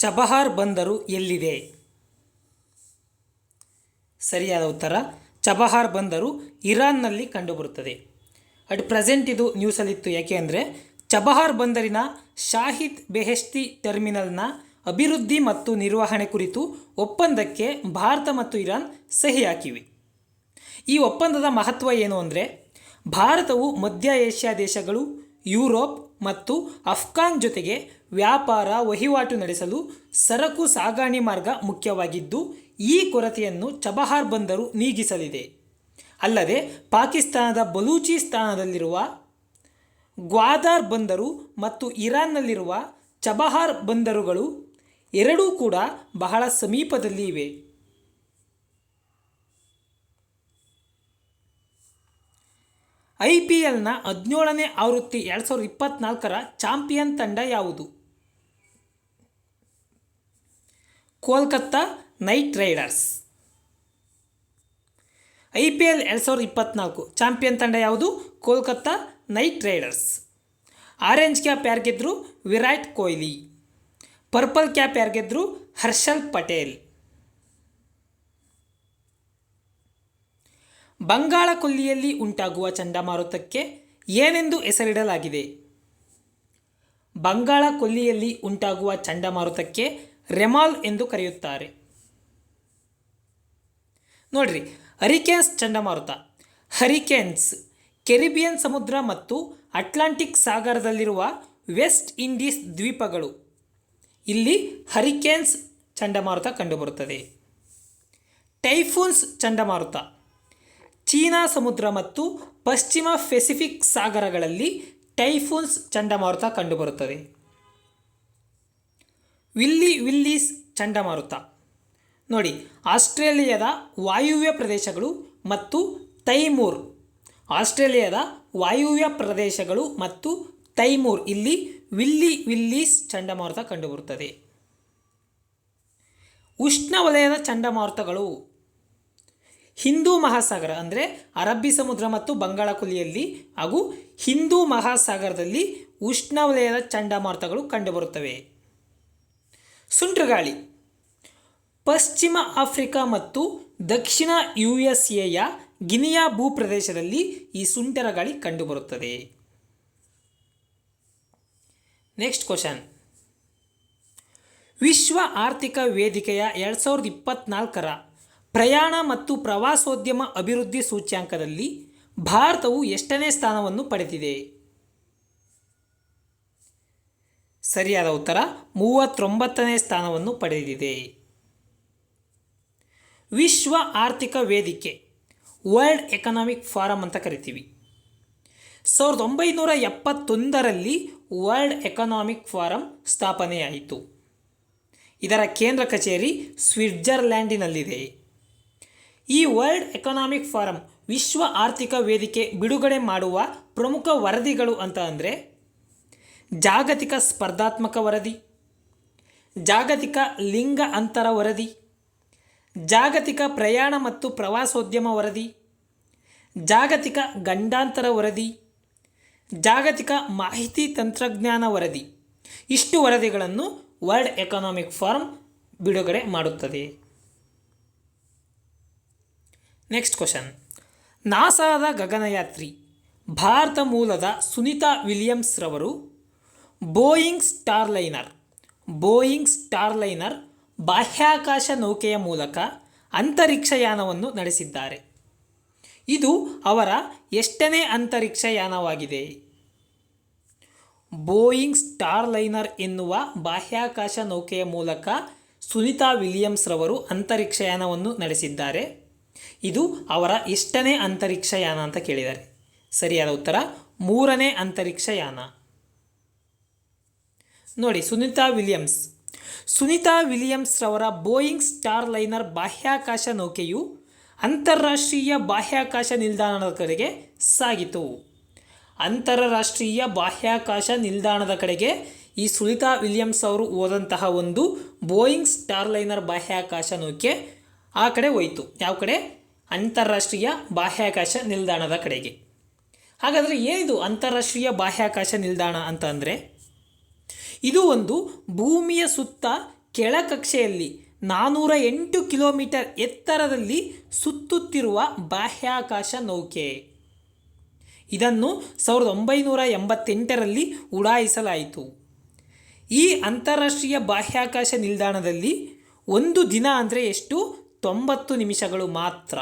ಚಬಹಾರ್ ಬಂದರು ಎಲ್ಲಿದೆ? ಸರಿಯಾದ ಉತ್ತರ, ಚಬಹಾರ್ ಬಂದರು ಇರಾನ್ನಲ್ಲಿ ಕಂಡುಬರುತ್ತದೆ. ಅಟ್ ಪ್ರೆಸೆಂಟ್ ಇದು ನ್ಯೂಸಲ್ಲಿತ್ತು ಯಾಕೆ ಅಂದರೆ, ಚಬಹಾರ್ ಬಂದರಿನ ಶಾಹಿದ್ ಬೆಹೆಸ್ತಿ ಟರ್ಮಿನಲ್ನ ಅಭಿವೃದ್ಧಿ ಮತ್ತು ನಿರ್ವಹಣೆ ಕುರಿತು ಒಪ್ಪಂದಕ್ಕೆ ಭಾರತ ಮತ್ತು ಇರಾನ್ ಸಹಿ ಹಾಕಿವೆ ಈ ಒಪ್ಪಂದದ ಮಹತ್ವ ಏನು ಅಂದರೆ, ಭಾರತವು ಮಧ್ಯ ಏಷ್ಯಾ ದೇಶಗಳು, ಯುರೋಪ್ ಮತ್ತು ಅಫ್ಘಾನ್ ಜೊತೆಗೆ ವ್ಯಾಪಾರ ವಹಿವಾಟು ನಡೆಸಲು ಸರಕು ಸಾಗಾಣೆ ಮಾರ್ಗ ಮುಖ್ಯವಾಗಿದ್ದು, ಈ ಕೊರತೆಯನ್ನು ಚಬಹಾರ್ ಬಂದರು ನೀಗಿಸಲಿದೆ. ಅಲ್ಲದೆ, ಪಾಕಿಸ್ತಾನದ ಬಲೂಚಿಸ್ತಾನದಲ್ಲಿರುವ ಗ್ವಾದಾರ್ ಬಂದರು ಮತ್ತು ಇರಾನ್ನಲ್ಲಿರುವ ಚಬಹಾರ್ ಬಂದರುಗಳು ಎರಡೂ ಕೂಡ ಬಹಳ ಸಮೀಪದಲ್ಲಿ ಇವೆ ಐ ಪಿ ಎಲ್ನ ಹದಿನೇಳನೇ ಆವೃತ್ತಿ ಎರಡು ಸಾವಿರದ ಇಪ್ಪತ್ತ್ನಾಲ್ಕರ ಚಾಂಪಿಯನ್ ತಂಡ ಯಾವುದು? Kolkata knight riders. I P L ಎರಡು ಸಾವಿರದ ಇಪ್ಪತ್ತ್ನಾಲ್ಕು ಚಾಂಪಿಯನ್ ತಂಡ ಯಾವುದು? Kolkata knight riders. Orange cap ಯಾರು ಗೆದ್ದರು ವಿರಾಟ್ ಕೊಹ್ಲಿ. ಪರ್ಪಲ್ ಕ್ಯಾಪ್ ಯಾರು ಗೆದ್ದರು ಹರ್ಷಲ್ ಪಟೇಲ್. ಬಂಗಾಳ ಕೊಲ್ಲಿಯಲ್ಲಿ ಉಂಟಾಗುವ ಚಂಡಮಾರುತಕ್ಕೆ ಏನೆಂದು ಹೆಸರಿಡಲಾಗಿದೆ? ಬಂಗಾಳ ಕೊಲ್ಲಿಯಲ್ಲಿ ಉಂಟಾಗುವ ಚಂಡಮಾರುತಕ್ಕೆ ರೆಮಾಲ್ ಎಂದು ಕರೆಯುತ್ತಾರೆ. ನೋಡ್ರಿ, ಹರಿಕೇನ್ಸ್ ಚಂಡಮಾರುತ. ಹರಿಕೇನ್ಸ್, ಕೆರಿಬಿಯನ್ ಸಮುದ್ರ ಮತ್ತು ಅಟ್ಲಾಂಟಿಕ್ ಸಾಗರದಲ್ಲಿರುವ ವೆಸ್ಟ್ ಇಂಡೀಸ್ ದ್ವೀಪಗಳು. ಇಲ್ಲಿ ಹರಿಕೇನ್ಸ್ ಚಂಡಮಾರುತ ಕಂಡುಬರುತ್ತದೆ. ಟೈಫೂನ್ಸ್ ಚಂಡಮಾರುತ. ಚೀನಾ ಸಮುದ್ರ ಮತ್ತು ಪಶ್ಚಿಮ ಪೆಸಿಫಿಕ್ ಸಾಗರಗಳಲ್ಲಿ ಟೈಫೂನ್ಸ್ ಚಂಡಮಾರುತ ಕಂಡುಬರುತ್ತದೆ. ವಿಲ್ಲಿ ವಿಲ್ಲೀಸ್ ಚಂಡಮಾರುತ. ನೋಡಿ, ಆಸ್ಟ್ರೇಲಿಯಾದ ವಾಯುವ್ಯ ಪ್ರದೇಶಗಳು ಮತ್ತು ತೈಮೂರ್. ಆಸ್ಟ್ರೇಲಿಯಾದ ವಾಯುವ್ಯ ಪ್ರದೇಶಗಳು ಮತ್ತು ತೈಮೂರ್ ಇಲ್ಲಿ ವಿಲ್ಲಿ ವಿಲ್ಲೀಸ್ ಚಂಡಮಾರುತ ಕಂಡುಬರುತ್ತದೆ. ಉಷ್ಣವಲಯದ ಚಂಡಮಾರುತಗಳು ಹಿಂದೂ ಮಹಾಸಾಗರ ಅಂದರೆ ಅರಬ್ಬಿ ಸಮುದ್ರ ಮತ್ತು ಬಂಗಾಳ ಕೊಲ್ಲಿಯಲ್ಲಿ ಹಾಗೂ ಹಿಂದೂ ಮಹಾಸಾಗರದಲ್ಲಿ ಉಷ್ಣವಲಯದ ಚಂಡಮಾರುತಗಳು ಕಂಡುಬರುತ್ತವೆ. ಸುಂಟ್ರಗಾಳಿ. ಪಶ್ಚಿಮ ಆಫ್ರಿಕಾ ಮತ್ತು ದಕ್ಷಿಣ ಯು ಎಸ್ ಎಯ ಗಿನಿಯಾ ಭೂಪ್ರದೇಶದಲ್ಲಿ ಈ ಸುಂಟರ ಗಾಳಿ ಕಂಡುಬರುತ್ತದೆ. Next question. ವಿಶ್ವ ಆರ್ಥಿಕ ವೇದಿಕೆಯ ಎರಡು ಸಾವಿರದ ಇಪ್ಪತ್ನಾಲ್ಕರ ಪ್ರಯಾಣ ಮತ್ತು ಪ್ರವಾಸೋದ್ಯಮ ಅಭಿವೃದ್ಧಿ ಸೂಚ್ಯಾಂಕದಲ್ಲಿ ಭಾರತವು ಎಷ್ಟನೇ ಸ್ಥಾನವನ್ನು ಪಡೆದಿದೆ? ಸರಿಯಾದ ಉತ್ತರ, ಮೂವತ್ತೊಂಬತ್ತನೇ ಸ್ಥಾನವನ್ನು ಪಡೆದಿದೆ. ವಿಶ್ವ ಆರ್ಥಿಕ ವೇದಿಕೆ, ವರ್ಲ್ಡ್ ಎಕನಾಮಿಕ್ ಫಾರಂ ಅಂತ ಕರಿತೀವಿ. ಸಾವಿರದ ಒಂಬೈನೂರ ಎಪ್ಪತ್ತೊಂದರಲ್ಲಿ ವರ್ಲ್ಡ್ ಎಕನಾಮಿಕ್ ಫಾರಂ ಸ್ಥಾಪನೆಯಾಯಿತು. ಇದರ ಕೇಂದ್ರ ಕಚೇರಿ ಸ್ವಿಟ್ಜರ್ಲ್ಯಾಂಡಿನಲ್ಲಿದೆ. ಈ ವರ್ಲ್ಡ್ ಎಕನಾಮಿಕ್ ಫಾರಂ ವಿಶ್ವ ಆರ್ಥಿಕ ವೇದಿಕೆ ಬಿಡುಗಡೆ ಮಾಡುವ ಪ್ರಮುಖ ವರದಿಗಳು ಅಂತ ಅಂದರೆ ಜಾಗತಿಕ ಸ್ಪರ್ಧಾತ್ಮಕ ವರದಿ, ಜಾಗತಿಕ ಲಿಂಗ ಅಂತರ ವರದಿ, ಜಾಗತಿಕ ಪ್ರಯಾಣ ಮತ್ತು ಪ್ರವಾಸೋದ್ಯಮ ವರದಿ, ಜಾಗತಿಕ ಗಂಡಾಂತರ ವರದಿ, ಜಾಗತಿಕ ಮಾಹಿತಿ ತಂತ್ರಜ್ಞಾನ ವರದಿ. ಇಷ್ಟು ವರದಿಗಳನ್ನು ವರ್ಲ್ಡ್ ಎಕನಾಮಿಕ್ ಫಾರ್ಮ್ ಬಿಡುಗಡೆ ಮಾಡುತ್ತದೆ. ನೆಕ್ಸ್ಟ್ ಕ್ವಶನ್ ನಾಸಾದ ಗಗನಯಾತ್ರಿ. ಭಾರತ ಮೂಲದ ಸುನಿತಾ ವಿಲಿಯಮ್ಸ್ರವರು ಬೋಯಿಂಗ್ ಸ್ಟಾರ್ಲೈನರ್. ಬೋಯಿಂಗ್ ಸ್ಟಾರ್ಲೈನರ್ ಬಾಹ್ಯಾಕಾಶ ನೌಕೆಯ ಮೂಲಕ ಅಂತರಿಕ್ಷಯಾನವನ್ನು ನಡೆಸಿದ್ದಾರೆ. ಇದು ಅವರ ಎಷ್ಟನೇ ಅಂತರಿಕ್ಷಯಾನವಾಗಿದೆ ಬೋಯಿಂಗ್ ಸ್ಟಾರ್ಲೈನರ್ ಎನ್ನುವ ಬಾಹ್ಯಾಕಾಶ ನೌಕೆಯ ಮೂಲಕ ಸುನಿತಾ ವಿಲಿಯಮ್ಸ್ರವರು ಅಂತರಿಕ್ಷಯಾನವನ್ನು ನಡೆಸಿದ್ದಾರೆ. ಇದು ಅವರ ಎಷ್ಟನೇ ಅಂತರಿಕ್ಷಯಾನ ಅಂತ ಕೇಳಿದ್ದಾರೆ. ಸರಿಯಾದ ಉತ್ತರ, ಮೂರನೇ ಅಂತರಿಕ್ಷಯಾನ. ನೋಡಿ, ಸುನಿತಾ ವಿಲಿಯಮ್ಸ್. ಸುನಿತಾ ವಿಲಿಯಮ್ಸ್ ರವರ ಬೋಯಿಂಗ್ ಸ್ಟಾರ್ ಲೈನರ್ ಬಾಹ್ಯಾಕಾಶ ನೌಕೆಯು ಅಂತಾರಾಷ್ಟ್ರೀಯ ಬಾಹ್ಯಾಕಾಶ ನಿಲ್ದಾಣದ ಕಡೆಗೆ ಸಾಗಿತು. ಅಂತಾರಾಷ್ಟ್ರೀಯ ಬಾಹ್ಯಾಕಾಶ ನಿಲ್ದಾಣದ ಕಡೆಗೆ ಈ ಸುನಿತಾ ವಿಲಿಯಮ್ಸ್ ಅವರು ಹೋದಂತಹ ಒಂದು ಬೋಯಿಂಗ್ ಸ್ಟಾರ್ ಲೈನರ್ ಬಾಹ್ಯಾಕಾಶ ನೌಕೆ ಆ ಕಡೆ ಹೋಯಿತು. ಯಾವ ಕಡೆ? ಅಂತಾರಾಷ್ಟ್ರೀಯ ಬಾಹ್ಯಾಕಾಶ ನಿಲ್ದಾಣದ ಕಡೆಗೆ. ಹಾಗಾದರೆ ಏನಿದು ಅಂತಾರಾಷ್ಟ್ರೀಯ ಬಾಹ್ಯಾಕಾಶ ನಿಲ್ದಾಣ ಅಂತ ಅಂದರೆ? ಇದು ಒಂದು ಭೂಮಿಯ ಸುತ್ತ ಕೆಳಕಕ್ಷೆಯಲ್ಲಿ ನಾನ್ನೂರ ಎಂಟು ಕಿಲೋಮೀಟರ್ ಎತ್ತರದಲ್ಲಿ ಸುತ್ತುತ್ತಿರುವ ಬಾಹ್ಯಾಕಾಶ ನೌಕೆ. ಇದನ್ನು ಸಾವಿರದ ಒಂಬೈನೂರ ಎಂಬತ್ತೆಂಟರಲ್ಲಿ ಉಡಾಯಿಸಲಾಯಿತು. ಈ ಅಂತಾರಾಷ್ಟ್ರೀಯ ಬಾಹ್ಯಾಕಾಶ ನಿಲ್ದಾಣದಲ್ಲಿ ಒಂದು ದಿನ ಅಂದರೆ ಎಷ್ಟು? ತೊಂಬತ್ತು ನಿಮಿಷಗಳು ಮಾತ್ರ.